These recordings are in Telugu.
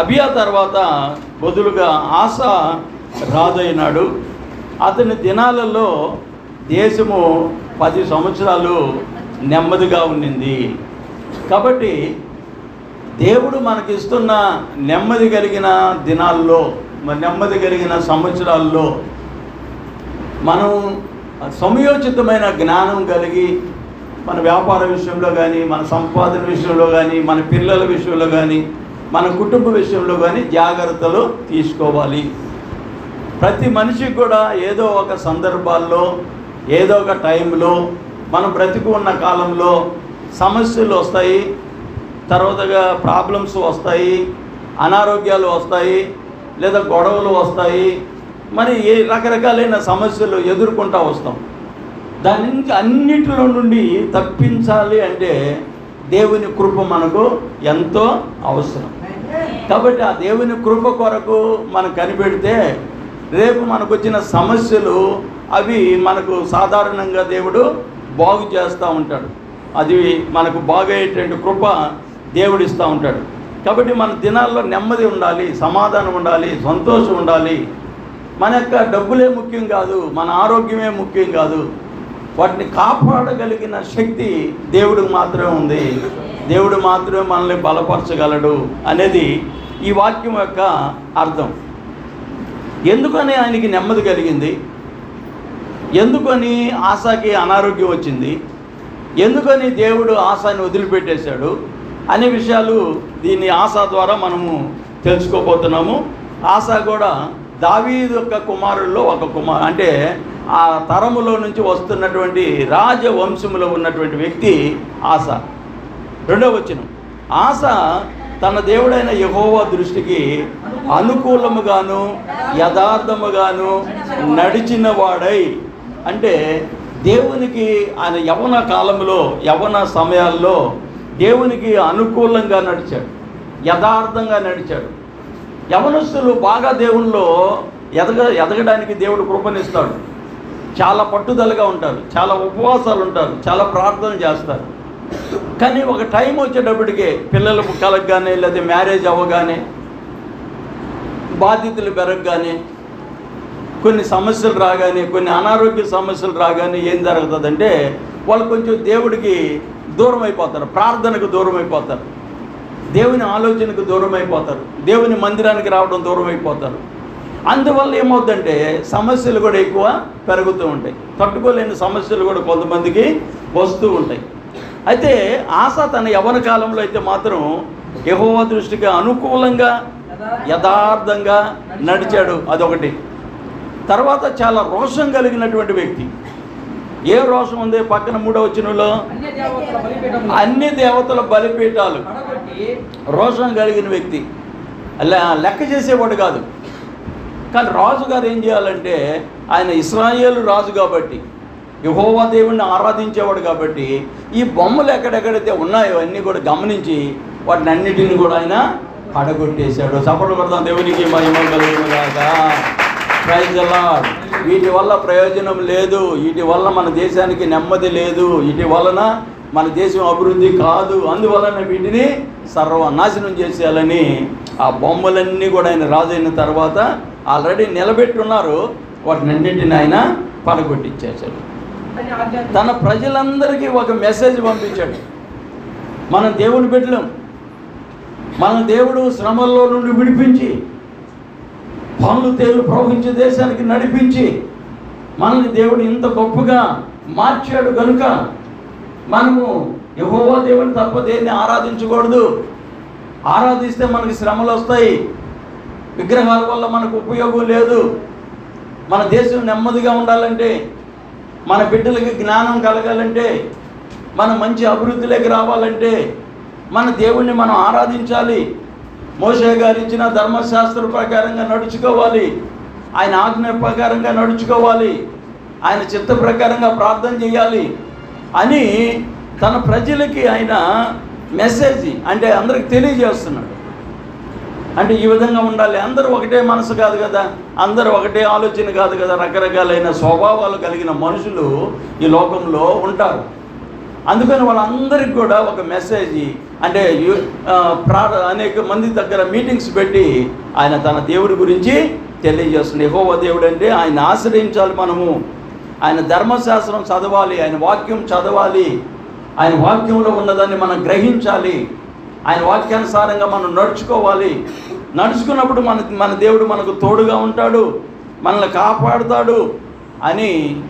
అబియా తర్వాత బదులుగా ఆశ రాజైనాడు. అతని దినాలలో దేశము పది సంవత్సరాలు నెమ్మదిగా ఉండింది. కాబట్టి దేవుడు మనకిస్తున్న నెమ్మది కలిగిన దినాల్లో నెమ్మది కలిగిన సంవత్సరాల్లో మనం సమయోచితమైన జ్ఞానం కలిగి మన వ్యాపార విషయంలో కానీ మన సంపాదన విషయంలో కానీ మన పిల్లల విషయంలో కానీ మన కుటుంబ విషయంలో కానీ జాగ్రత్తలు తీసుకోవాలి. ప్రతి మనిషికి కూడా ఏదో ఒక సందర్భాల్లో ఏదో ఒక టైంలో మనం బ్రతికి ఉన్న కాలంలో సమస్యలు వస్తాయి తర్వాతగా ప్రాబ్లమ్స్ వస్తాయి అనారోగ్యాలు వస్తాయి లేదా గొడవలు వస్తాయి మరి ఏ రకరకాలైన సమస్యలు ఎదుర్కొంటూ వస్తాం. దాని నుంచి అన్నిటిలో నుండి తప్పించాలి అంటే దేవుని కృప మనకు ఎంతో అవసరం. కాబట్టి ఆ దేవుని కృప కొరకు మనం కనిపెడితే రేపు మనకు వచ్చిన సమస్యలు అవి మనకు సాధారణంగా దేవుడు బాగు చేస్తూ ఉంటాడు. అది మనకు బాగయ్యేటువంటి కృప దేవుడు ఇస్తూ ఉంటాడు. కాబట్టి మన దినాల్లో నెమ్మది ఉండాలి సమాధానం ఉండాలి సంతోషం ఉండాలి. మన యొక్క డబ్బులే ముఖ్యం కాదు మన ఆరోగ్యమే ముఖ్యం కాదు. వాటిని కాపాడగలిగిన శక్తి దేవుడికి మాత్రమే ఉంది. దేవుడు మాత్రమే మనల్ని బలపరచగలడు అనేది ఈ వాక్యం యొక్క అర్థం. ఎందుకని ఆయనకి నెమ్మది కలిగింది? ఎందుకని ఆశకి అనారోగ్యం వచ్చింది? ఎందుకని దేవుడు ఆశాని వదిలిపెట్టేశాడు? అనే విషయాలు దీని ఆశ ద్వారా మనము తెలుసుకోబోతున్నాము. ఆశ కూడా దావీదు యొక్క కుమారుల్లో ఒక కుమార్ అంటే ఆ తరములో నుంచి వస్తున్నటువంటి రాజవంశములో ఉన్నటువంటి వ్యక్తి ఆశ. రెండవ వచనం. ఆశ తన దేవుడైన యహోవా దృష్టికి అనుకూలముగాను యథార్థముగాను నడిచిన వాడై అంటే దేవునికి ఆయన యవన కాలంలో యవన సమయాల్లో దేవునికి అనుకూలంగా నడిచాడు యథార్థంగా నడిచాడు. యవనస్తులు బాగా దేవుల్లో ఎదగ ఎదగడానికి దేవుడు కృపణిస్తాడు చాలా పట్టుదలగా ఉంటారు చాలా ఉపవాసాలు ఉంటారు చాలా ప్రార్థన చేస్తారు. కానీ ఒక టైం వచ్చేటప్పటికి పిల్లలు కలగగానే లేదా మ్యారేజ్ అవ్వగానే బాధ్యతలు పెరగగానే కొన్ని సమస్యలు రాగానే కొన్ని అనారోగ్య సమస్యలు రాగానే ఏం జరుగుతుందంటే వాళ్ళు కొంచెం దేవుడికి దూరం అయిపోతారు ప్రార్థనకు దూరం అయిపోతారు దేవుని ఆలోచనకు దూరం అయిపోతారు దేవుని మందిరానికి రావడం దూరం అయిపోతారు అందువల్ల ఏమవుతుందంటే సమస్యలు కూడా ఎక్కువ పెరుగుతూ ఉంటాయి. తట్టుకోలేని సమస్యలు కూడా కొంతమందికి వస్తూ ఉంటాయి. అయితే ఆశ తన యవన కాలంలో అయితే మాత్రం యహోవ దృష్టికి అనుకూలంగా యథార్థంగా నడిచాడు. అదొకటి. తర్వాత చాలా రోషం కలిగినటువంటి వ్యక్తి. ఏ రోషం ఉంది? పక్కన మూడో వచ్చినలో అన్య దేవతల బలిపీఠములు అన్ని దేవతల బలిపీఠాలు. రోషం కలిగిన వ్యక్తి. లెక్క చేసేవాడు కాదు. కానీ రాజు గారు ఏం చేయాలంటే ఆయన ఇస్రాయేలు రాజు కాబట్టి యహోవా దేవుణ్ణి ఆరాధించేవాడు కాబట్టి ఈ బొమ్మలు ఎక్కడెక్కడైతే ఉన్నాయో అన్నీ కూడా గమనించి వాటిని అన్నిటిని కూడా ఆయన పడగొట్టేశాడు. చప్పట్లు కొడతాం దేవునికి మహిమ కలుగునుగాక ప్రైజ్ అలాడ్ వీటి వల్ల ప్రయోజనం లేదు. వీటి వల్ల మన దేశానికి నెమ్మది లేదు. వీటి వలన మన దేశం అభివృద్ధి కాదు. అందువలన వీటిని సర్వనాశనం చేసేయాలని ఆ బొమ్మలన్నీ కూడా ఆయన రాజైన తర్వాత ఆల్రెడీ నిలబెట్టున్నారు. వాటినన్నింటిని ఆయన పడగొట్టించేశాడు. తన ప్రజలందరికీ ఒక మెసేజ్ పంపించాడు. మనం దేవుని బిడ్డలం. మన దేవుడు శ్రమల్లో నుండి విడిపించి పనులు తేలు ప్రవహించే దేశానికి నడిపించి మనల్ని దేవుడు ఇంత గొప్పగా మార్చాడు కనుక మనము యహోవా దేవుని తప్ప దేన్ని ఆరాధించకూడదు. ఆరాధిస్తే మనకి శ్రమలు వస్తాయి. విగ్రహాల వల్ల మనకు ఉపయోగం లేదు. మన దేశం నెమ్మదిగా ఉండాలంటే మన బిడ్డలకి జ్ఞానం కలగాలంటే మన మంచి అభివృద్ధిలోకి రావాలంటే మన దేవుణ్ణి మనం ఆరాధించాలి. మోషే గారు ఇచ్చిన ధర్మశాస్త్ర ప్రకారంగా నడుచుకోవాలి. ఆయన ఆజ్ఞ ప్రకారంగా నడుచుకోవాలి. ఆయన చిత్త ప్రకారంగా ప్రార్థన చేయాలి అని తన ప్రజలకి ఆయన మెసేజ్ అంటే అందరికి తెలియజేస్తున్నాడు. అంటే ఈ విధంగా ఉండాలి. అందరూ ఒకటే మనసు కాదు కదా. అందరూ ఒకటే ఆలోచన కాదు కదా. రకరకాలైన స్వభావాలు కలిగిన మనుషులు ఈ లోకంలో ఉంటారు. అందుకని వాళ్ళందరికీ కూడా ఒక మెసేజ్ అంటే ప్రా అనేక మంది దగ్గర మీటింగ్స్ పెట్టి ఆయన తన దేవుడి గురించి తెలియజేస్తుంది. యెహోవా దేవుడు అంటే ఆయన ఆశ్రయించాలి మనము. ఆయన ధర్మశాస్త్రం చదవాలి ఆయన వాక్యం చదవాలి. ఆయన వాక్యంలో ఉన్నదాన్ని మనం గ్రహించాలి. ఆయన వాక్యానుసారంగా మనం నడుచుకోవాలి. నడుచుకున్నప్పుడు మన మన దేవుడు మనకు తోడుగా ఉంటాడు మనల్ని కాపాడుతాడు అని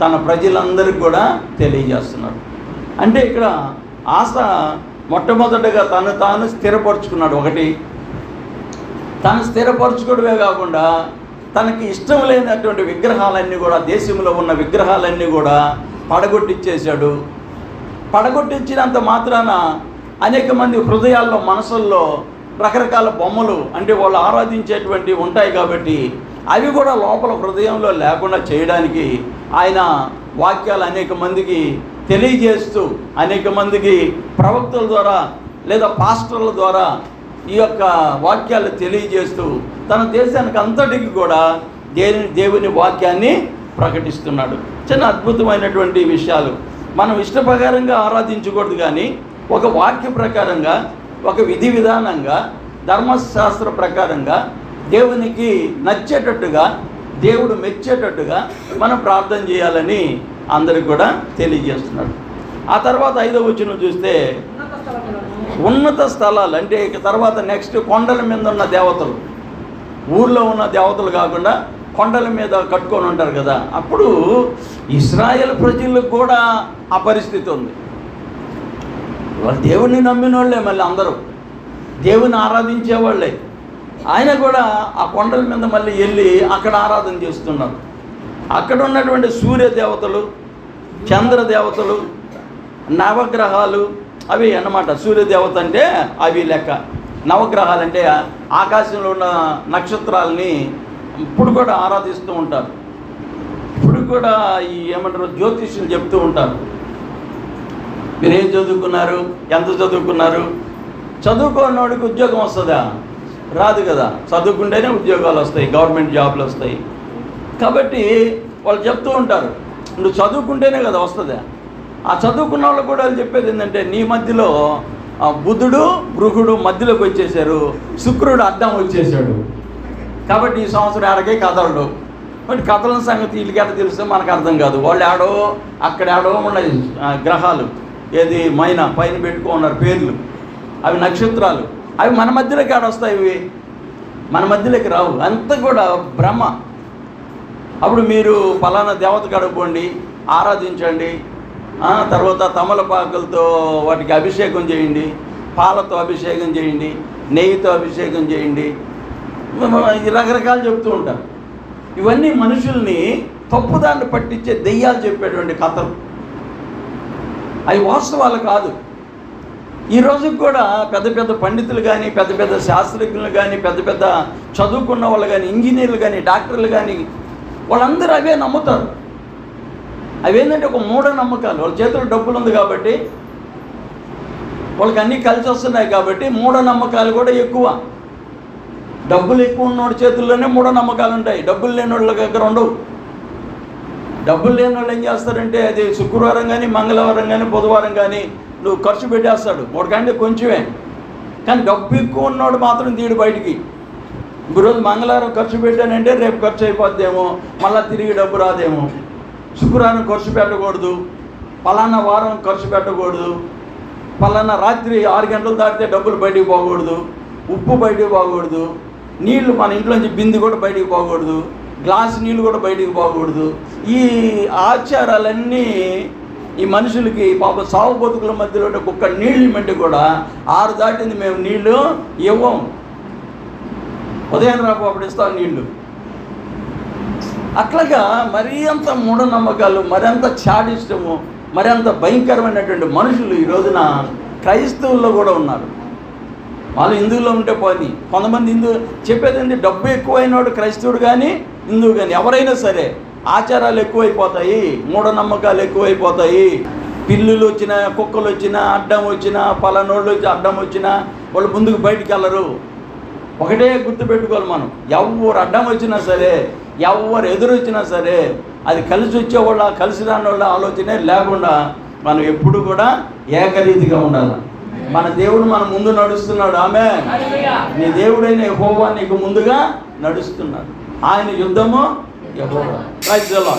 తన ప్రజలందరికీ కూడా తెలియజేస్తున్నాడు. అంటే ఇక్కడ ఆశ మొట్టమొదటగా తను తాను స్థిరపరుచుకున్నాడు. ఒకటి తను స్థిరపరచుకోవడమే కాకుండా తనకి ఇష్టం లేనటువంటి విగ్రహాలన్నీ కూడా దేశంలో ఉన్న విగ్రహాలన్నీ కూడా పడగొట్టించేశాడు పడగొట్టించినంత మాత్రాన అనేక మంది హృదయాల్లో మనసుల్లో రకరకాల బొమ్మలు అంటే వాళ్ళు ఆరాధించేటువంటి ఉంటాయి కాబట్టి అవి కూడా లోపల హృదయంలో లేకుండా చేయడానికి ఆయన వాక్యాలు అనేక మందికి తెలియజేస్తూ అనేక మందికి ప్రవక్తల ద్వారా లేదా పాస్టర్ల ద్వారా ఈ యొక్క వాక్యాలు తెలియజేస్తూ తన దేశానికి అంతటికి కూడా దేని దేవుని వాక్యాన్ని ప్రకటిస్తున్నాడు. చిన్న అద్భుతమైనటువంటి విషయాలు. మనం ఇష్టప్రకారంగా ఆరాధించకూడదు కానీ ఒక వాక్య ప్రకారంగా ఒక విధి విధానంగా ధర్మశాస్త్ర ప్రకారంగా దేవునికి నచ్చేటట్టుగా దేవుడు మెచ్చేటట్టుగా మనం ప్రార్థన చేయాలని అందరికి కూడా తెలియజేస్తున్నాడు. ఆ తర్వాత ఐదో వచ్చిన చూస్తే ఉన్నత ఉన్నత స్థలాలు అంటే ఇక తర్వాత నెక్స్ట్ కొండల మీద ఉన్న దేవతలు. ఊర్లో ఉన్న దేవతలు కాకుండా కొండల మీద కట్టుకొని ఉంటారు కదా అప్పుడు ఇస్రాయేల్ ప్రజలకు కూడా ఆ పరిస్థితి ఉంది. వాళ్ళు దేవుణ్ణి నమ్మిన వాళ్ళే మళ్ళీ అందరూ. దేవుని ఆరాధించే వాళ్ళే ఆయన కూడా ఆ కొండల మీద మళ్ళీ వెళ్ళి అక్కడ ఆరాధన చేస్తున్నారు. అక్కడ ఉన్నటువంటి సూర్య దేవతలు చంద్ర దేవతలు నవగ్రహాలు అవి అన్నమాట. సూర్యదేవత అంటే అవి లెక్క. నవగ్రహాలు అంటే ఆకాశంలో ఉన్న నక్షత్రాలని ఇప్పుడు కూడా ఆరాధిస్తూ ఉంటారు. ఇప్పుడు కూడా ఈ ఏమంటారు జ్యోతిష్యులు చెప్తూ ఉంటారు. మీరు ఏం చదువుకున్నారు? ఎంత చదువుకున్నారు? చదువుకోనోడికి ఉద్యోగం వస్తుందా? రాదు కదా. చదువుకుంటేనే ఉద్యోగాలు వస్తాయి గవర్నమెంట్ జాబ్లు వస్తాయి. కాబట్టి వాళ్ళు చెప్తూ ఉంటారు నువ్వు చదువుకుంటేనే కదా వస్తుందా? ఆ చదువుకున్న వాళ్ళు కూడా వాళ్ళు చెప్పేది ఏంటంటే నీ మధ్యలో బుధుడు బృహుడు మధ్యలోకి వచ్చేసారు శుక్రుడు అడ్డం వచ్చేసాడు. కాబట్టి ఈ సంవత్సరం ఆడకే కథలు బట్ కథల సంగతి వీళ్ళకి ఎట్లా తెలిస్తే మనకు అర్థం కాదు. వాళ్ళు ఆడో అక్కడ ఆడో ఉన్నాయి గ్రహాలు. ఏది? మైనా పైన పెట్టుకున్నారు పేర్లు. అవి నక్షత్రాలు. అవి మన మధ్యలోకి ఆడొస్తాయి ఇవి. మన మధ్యలోకి రావు. అంత కూడా భ్రమ. అప్పుడు మీరు ఫలానా దేవత కడుక్కోండి ఆరాధించండి తర్వాత తమలపాకులతో వాటికి అభిషేకం చేయండి పాలతో అభిషేకం చేయండి నెయ్యితో అభిషేకం చేయండి. రకరకాలు చెప్తూ ఉంటారు. ఇవన్నీ మనుషుల్ని తప్పుదాన్ని పట్టించే దెయ్యాలు చెప్పేటువంటి కథలు. అవి వాస్తవాలు కాదు. ఈ రోజుకి కూడా పెద్ద పెద్ద పండితులు కానీ పెద్ద పెద్ద శాస్త్రజ్ఞులు కానీ పెద్ద పెద్ద చదువుకున్న వాళ్ళు కానీ ఇంజనీర్లు కానీ డాక్టర్లు కానీ వాళ్ళందరూ అవే నమ్ముతారు. అవేంటంటే ఒక మూఢ నమ్మకాలు. వాళ్ళ చేతిలో డబ్బులు ఉంది కాబట్టి వాళ్ళకి అన్నీ కలిసి వస్తున్నాయి కాబట్టి మూఢ నమ్మకాలు కూడా ఎక్కువ. డబ్బులు ఎక్కువ ఉన్నోడి చేతుల్లోనే మూఢ నమ్మకాలు ఉంటాయి. డబ్బులు లేని వాళ్ళ దగ్గర ఉండవు. డబ్బులు లేని వాళ్ళు ఏం చేస్తారంటే అది శుక్రవారం కానీ మంగళవారం కానీ బుధవారం కానీ నువ్వు ఖర్చు పెట్టేస్తాడు. మూడు కంటే కొంచెమే. కానీ డబ్బు ఎక్కువ ఉన్నాడు మాత్రం తీడు బయటికి. ఈరోజు మంగళవారం ఖర్చు పెట్టానంటే రేపు ఖర్చు అయిపోద్దేమో మళ్ళీ తిరిగి డబ్బు రాదేమో. శుక్రవారం ఖర్చు పెట్టకూడదు. పలానా వారం ఖర్చు పెట్టకూడదు. పలానా రాత్రి ఆరు గంటలు దాటితే డబ్బులు బయటికి పోకూడదు. ఉప్పు బయటికి పోకూడదు. నీళ్ళు మన ఇంట్లోంచి బింది కూడా బయటికి పోకూడదు. గ్లాస్ నీళ్ళు కూడా బయటికి పోకూడదు. ఈ ఆచారాలన్నీ ఈ మనుషులకి పాప సాగు బతుకుల మధ్యలో ఉండే కుక్క నీళ్ళు ఇమ్మంటే కూడా ఆరు దాటింది మేము నీళ్ళు ఇవ్వం. ఉదయం రాపు అప్పుడు ఇస్తాం నీళ్ళు అట్లాగా మరీ అంత మూఢనమ్మకాలు మరింత చాడిష్టము మరింత భయంకరమైనటువంటి మనుషులు ఈ రోజున క్రైస్తవుల్లో కూడా ఉన్నారు. వాళ్ళు హిందువులో ఉంటే పోని. కొంతమంది హిందూ చెప్పేది డబ్బు ఎక్కువైనవాడు క్రైస్తవుడు కానీ హిందువు కానీ ఎవరైనా సరే ఆచారాలు ఎక్కువైపోతాయి మూఢనమ్మకాలు ఎక్కువైపోతాయి. పిల్లులు వచ్చినా కుక్కలు వచ్చినా అడ్డం వచ్చినా పలానోళ్ళు వచ్చి అడ్డం వచ్చినా వాళ్ళు ముందుకు బయటికి వెళ్ళరు. ఒకటే గుర్తుపెట్టుకోవాలి మనం. ఎవరు అడ్డం వచ్చినా సరే ఎవరు ఎదురు వచ్చినా సరే అది కలిసి వచ్చేవాళ్ళ కలిసి రాని వాళ్ళ ఆలోచనే లేకుండా మనం ఎప్పుడు కూడా ఏకరీతిగా ఉండాలి. మన దేవుడు మన ముందు నడుస్తున్నాడు. ఆమె నీ దేవుడైన యెహోవా నీకు ముందుగా నడుస్తున్నాడు. ఆయన యుద్ధము యెహోవా.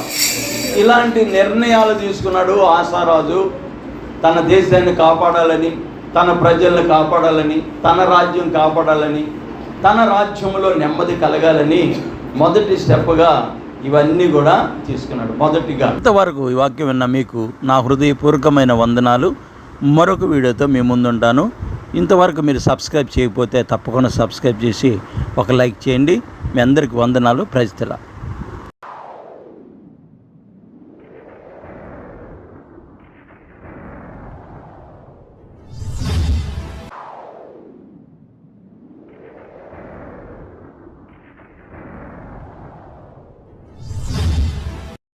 ఇలాంటి నిర్ణయాలు తీసుకున్నాడు ఆశారాజు తన దేశాన్ని కాపాడాలని తన ప్రజలను కాపాడాలని తన రాజ్యం కాపాడాలని తన రాజ్యంలో నెమ్మది కలగాలని మొదటి స్టెప్గా ఇవన్నీ కూడా తీసుకున్నాడు. మొదటిగా. ఇంతవరకు ఈ వాక్యం విన్న మీకు నా హృదయపూర్వకమైన వందనాలు. మరొక వీడియోతో మీ ముందుంటాను. ఇంతవరకు మీరు సబ్స్క్రైబ్ చేయకపోతే తప్పకుండా సబ్స్క్రైబ్ చేసి ఒక లైక్ చేయండి. మీ అందరికి వందనాలు. ప్రజల